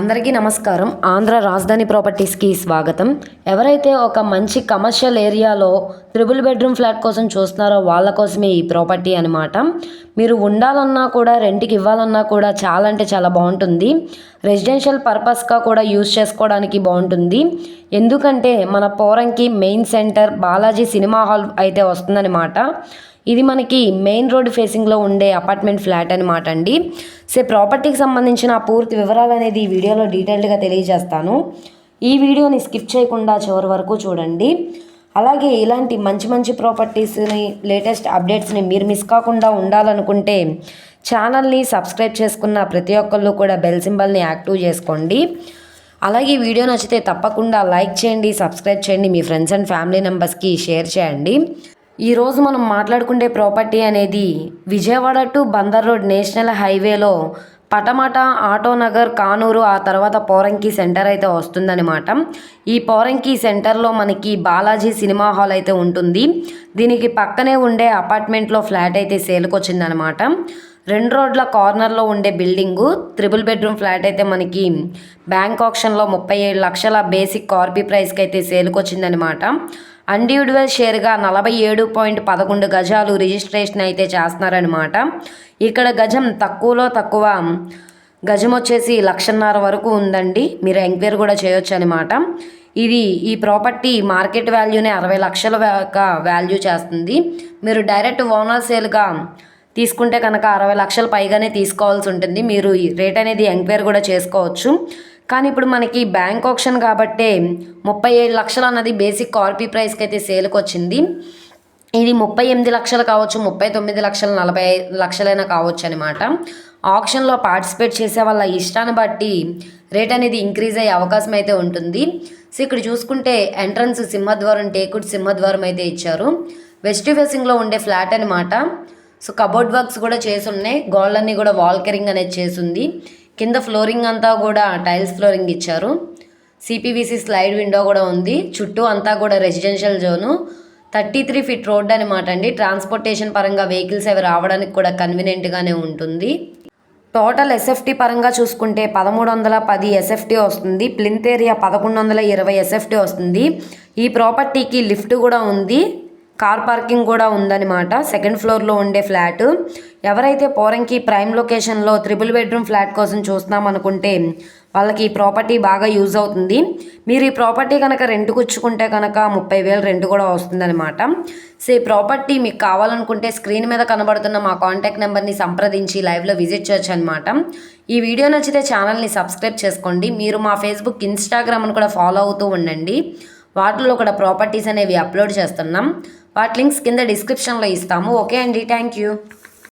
అందరికీ నమస్కారం. ఆంధ్ర రాజధాని ప్రాపర్టీస్కి స్వాగతం. ఎవరైతే ఒక మంచి కమర్షియల్ ఏరియాలో త్రిబుల్ బెడ్రూమ్ ఫ్లాట్ కోసం చూస్తున్నారో వాళ్ళ కోసమే ఈ ప్రాపర్టీ అనమాట మీరు ఉండాలన్నా కూడా రెంట్కి ఇవ్వాలన్నా కూడా చాలా అంటే చాలా బాగుంటుంది. రెసిడెన్షియల్ పర్పస్గా కూడా యూజ్ చేసుకోవడానికి బాగుంటుంది. ఎందుకంటే మన Poranki main centre Balaji cinema hall అయితే వస్తుందన్నమాట. ఇది మనకి మెయిన్ రోడ్ ఫేసింగ్లో ఉండే అపార్ట్మెంట్ ఫ్లాట్ అనమాట అండి. సో ప్రాపర్టీకి సంబంధించిన పూర్తి వివరాలు అనేది ఈ వీడియోలో డీటెయిల్డ్గా తెలియజేస్తాను. ఈ వీడియోని స్కిప్ చేయకుండా చివరి వరకు చూడండి. అలాగే ఇలాంటి మంచి మంచి ప్రాపర్టీస్ని లేటెస్ట్ అప్డేట్స్ని మీరు మిస్ కాకుండా ఉండాలనుకుంటే ఛానల్ని సబ్స్క్రైబ్ చేసుకున్న ప్రతి ఒక్కళ్ళు కూడా బెల్ సింబల్ని యాక్టివ్ చేసుకోండి. అలాగే వీడియో నచ్చితే తప్పకుండా లైక్ చేయండి సబ్స్క్రైబ్ చేయండి మీ ఫ్రెండ్స్ అండ్ ఫ్యామిలీ మెంబర్స్కి షేర్ చేయండి. ఈరోజు మనం మాట్లాడుకునే ప్రాపర్టీ అనేది Vijayawada to Bandar road national హైవేలో పటమట ఆటోనగర్ కానూరు ఆ తర్వాత పోరంకి సెంటర్ అయితే వస్తుందన్నమాట. ఈ పోరంకి సెంటర్లో మనకి బాలాజీ సినిమా హాల్ అయితే ఉంటుంది. దీనికి పక్కనే ఉండే అపార్ట్మెంట్లో ఫ్లాట్ అయితే సేల్కి వచ్చిందనమాట రెండు రోడ్ల కార్నర్లో ఉండే బిల్డింగు త్రిబుల్ బెడ్రూమ్ ఫ్లాట్ అయితే మనకి బ్యాంక్ ఆప్షన్లో ముప్పై ఏడు లక్షల బేసిక్ కార్పీ ప్రైస్కి అయితే సేల్కి వచ్చిందనమాట అన్డివిడ్యువల్ షేర్గా నలభై ఏడు పాయింట్ పదకొండు గజాలు రిజిస్ట్రేషన్ అయితే చేస్తున్నారనమాట ఇక్కడ గజం తక్కువలో తక్కువ గజం వచ్చేసి లక్షన్నర వరకు ఉందండి. మీరు ఎంక్వైరీ కూడా చేయొచ్చు అనమాట ఇది ఈ ప్రాపర్టీ మార్కెట్ వాల్యూనే అరవై లక్షల వాల్యూ చేస్తుంది. మీరు డైరెక్ట్ ఓనర్ సేల్గా తీసుకుంటే కనుక అరవై లక్షల పైగానే తీసుకోవాల్సి ఉంటుంది. మీరు రేట్ అనేది ఎంక్వైరీ కూడా చేసుకోవచ్చు. కానీ ఇప్పుడు మనకి బ్యాంక్ ఆప్షన్ కాబట్టే ముప్పై ఏడు లక్షలు అన్నది బేసిక్ కార్పీ ప్రైస్కి అయితే సేల్కి వచ్చింది ఇది ముప్పై ఎనిమిది లక్షలు కావచ్చు ముప్పై తొమ్మిది లక్షలు నలభై లక్షలైనా కావచ్చు అనమాట ఆప్షన్లో పార్టిసిపేట్ చేసే వాళ్ళ ఇష్టాన్ని బట్టి రేట్ అనేది ఇంక్రీజ్ అయ్యే అవకాశం అయితే ఉంటుంది. సో ఇక్కడ చూసుకుంటే ఎంట్రన్స్ సింహద్వారం టేకుడ్ సింహద్వారం అయితే ఇచ్చారు. వెస్ట్ ఫేసింగ్లో ఉండే ఫ్లాట్ అనమాట సో కబోర్డ్ వర్క్స్ కూడా చేసి ఉన్నాయి. గోల్డ్ అన్నీ కూడా వాల్కరింగ్ అనేది చేసింది కింద ఫ్లోరింగ్ అంతా కూడా టైల్స్ ఫ్లోరింగ్ ఇచ్చారు. సిపివిసి స్లైడ్ విండో కూడా ఉంది. చుట్టూ అంతా కూడా residential zone. Thirty three feet road అనమాట అండి. ట్రాన్స్పోర్టేషన్ పరంగా వెహికల్స్ అవి రావడానికి కూడా కన్వీనియంట్గానే ఉంటుంది. టోటల్ ఎస్ఎఫ్టీ పరంగా చూసుకుంటే పదమూడు వందల పది ఎస్ఎఫ్టీ వస్తుంది. ప్లింత్ ఏరియా పదకొండు వందల ఇరవై ఎస్ఎఫ్టీ వస్తుంది. ఈ ప్రాపర్టీకి లిఫ్ట్ కూడా ఉంది. కార్ పార్కింగ్ కూడా ఉందన్నమాట. సెకండ్ ఫ్లోర్లో ఉండే ఫ్లాట్. ఎవరైతే పోరంకి ప్రైమ్ లొకేషన్లో త్రిబుల్ బెడ్రూమ్ ఫ్లాట్ కోసం చూస్తున్నాం అనుకుంటే వాళ్ళకి ఈ ప్రాపర్టీ బాగా యూజ్ అవుతుంది. మీరు ఈ ప్రాపర్టీ కనుక రెంట్ కూర్చుకుంటే కనుక ముప్పై వేలు రెంట్ కూడా వస్తుందన్నమాట. సో ఈ ప్రాపర్టీ మీకు కావాలనుకుంటే స్క్రీన్ మీద కనబడుతున్న మా కాంటాక్ట్ నెంబర్ని సంప్రదించి లైవ్లో విజిట్ చేయొచ్చు అనమాట ఈ వీడియో నచ్చితే ఛానల్ని సబ్స్క్రైబ్ చేసుకోండి. మీరు మా ఫేస్బుక్ ఇన్స్టాగ్రామ్ని కూడా ఫాలో అవుతూ ఉండండి. వాటిలో కూడా ప్రాపర్టీస్ అనేవి అప్లోడ్ చేస్తున్నాం. వాటి లింక్స్ కింద డిస్క్రిప్షన్లో ఇస్తాము. ఓకే అండి. Thank you.